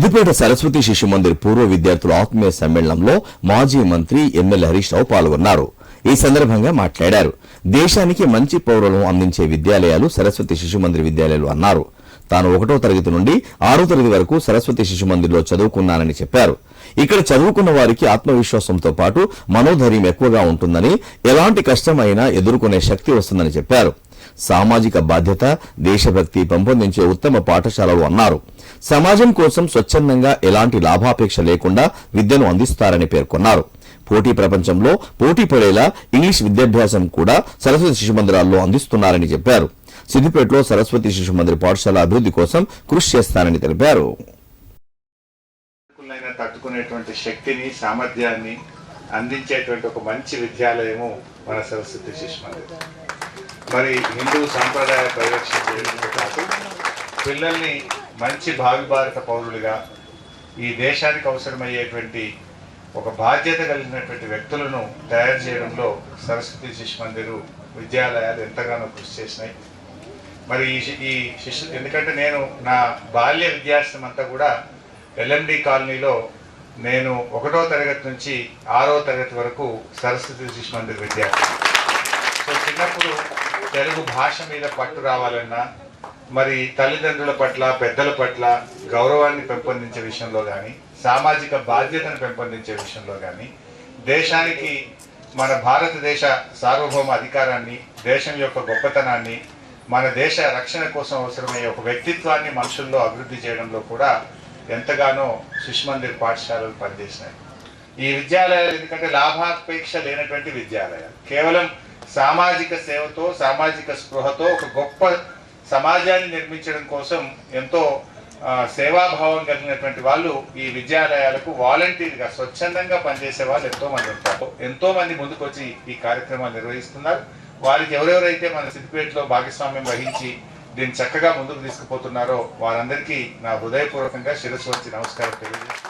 సిద్దిపేట సరస్వతి శిశు మందిర్ పూర్వ విద్యార్థుల ఆత్మీయ సమ్మేళనంలో మాజీ మంత్రి ఎమ్మెల్యే హరీష్ రావు పాల్గొన్నారు. ఈ సందర్భంగా మాట్లాడారు. దేశానికి మంచి పౌరులను అందించే విద్యాలయాలు సరస్వతి శిశు మందిర్ విద్యాలయాలు అన్నారు. తాను ఒకటో తరగతి నుండి ఆరో తరగతి వరకు సరస్వతి శిశు మందిర్లో చదువుకున్నానని చెప్పారు. ఇక్కడ చదువుకున్న వారికి ఆత్మవిశ్వాసంతో పాటు మనోధైర్యం ఎక్కువగా ఉంటుందని ఎలాంటి కష్టమైనా ఎదుర్కొనే శక్తి వస్తుందని చెప్పారు. సామాజిక బాధ్యత దేశభక్తి పెంపొందించే ఉత్తమ పాఠశాలలు అన్నారు. సమాజం కోసం స్వచ్ఛందంగా ఎలాంటి లాభాపేక్ష లేకుండా విద్యను అందిస్తారని పేర్కొన్నారు. పోటీ ప్రపంచంలో పోటీ పడేలా ఇంగ్లీష్ విద్యాభ్యాసం కూడా సరస్వతి శిశు మందిరాల్లో అందిస్తున్నారని చెప్పారు. సిద్దిపేటలో సరస్వతి శిశు మందిర పాఠశాల అభివృద్ధి కోసం కృషి చేస్తానని తెలిపారు. తట్టుకునేటువంటి శక్తిని సామర్థ్యాన్ని అందించేటువంటి ఒక మంచి విద్యాలయము మన సరస్వతి శిశు మందిర్. మరి హిందూ సాంప్రదాయ పరిరక్షణ చేయడంతో పిల్లల్ని మంచి భావి భారత పౌరులుగా ఈ దేశానికి అవసరమయ్యేటువంటి ఒక బాధ్యత కలిగినటువంటి వ్యక్తులను తయారు చేయడంలో సరస్వతి శిశు మందిరు విద్యాలయాలు ఎంతగానో కృషి చేసినాయి. మరి ఈ శి- ఈ శిశు ఎందుకంటే నేను నా బాల్య విద్యాశ్రమం అంతా కూడా ఎల్ఎండి కాలనీలో నేను ఒకటో తరగతి నుంచి ఆరో తరగతి వరకు సరస్వతి శిశు మందిర్ విద్యార్థి సో చిన్నప్పుడు తెలుగు భాష మీద పట్టు రావాలన్నా మరి తల్లిదండ్రుల పట్ల పెద్దల పట్ల గౌరవాన్ని పెంపొందించే విషయంలో కానీ సామాజిక బాధ్యతను పెంపొందించే విషయంలో కానీ దేశానికి మన భారతదేశ సార్వభౌమ అధికారాన్ని దేశం యొక్క గొప్పతనాన్ని మన దేశ రక్షణ కోసం అవసరమయ్యే ఒక వ్యక్తిత్వాన్ని మనుషుల్లో అభివృద్ధి చేయడంలో కూడా ఎంతగానో శిష్మందిర్ పాఠశాలలు పనిచేసినాయి. ఈ విద్యాలయాలు ఎందుకంటే లాభాపేక్ష లేనటువంటి విద్యాలయాలు. కేవలం సామాజిక సేవతో సామాజిక స్పృహతో ఒక గొప్ప సమాజాన్ని నిర్మించడం కోసం ఎంతో సేవాభావం కలిగినటువంటి వాళ్ళు ఈ విద్యాలయాలకు వాలంటీర్గా స్వచ్ఛందంగా పనిచేసే వాళ్ళు ఎంతో మంది ఉంటారు. ఎంతో మంది ముందుకు వచ్చి ఈ కార్యక్రమాలు నిర్వహిస్తున్నారు. వారికి ఎవరెవరైతే మన సిద్దిపేటలో భాగస్వామ్యం వహించి దీన్ని చక్కగా ముందుకు తీసుకుపోతున్నారో వారందరికీ నా హృదయపూర్వకంగా శిరస్సు వచ్చి నమస్కారం తెలియజేస్తున్నాను.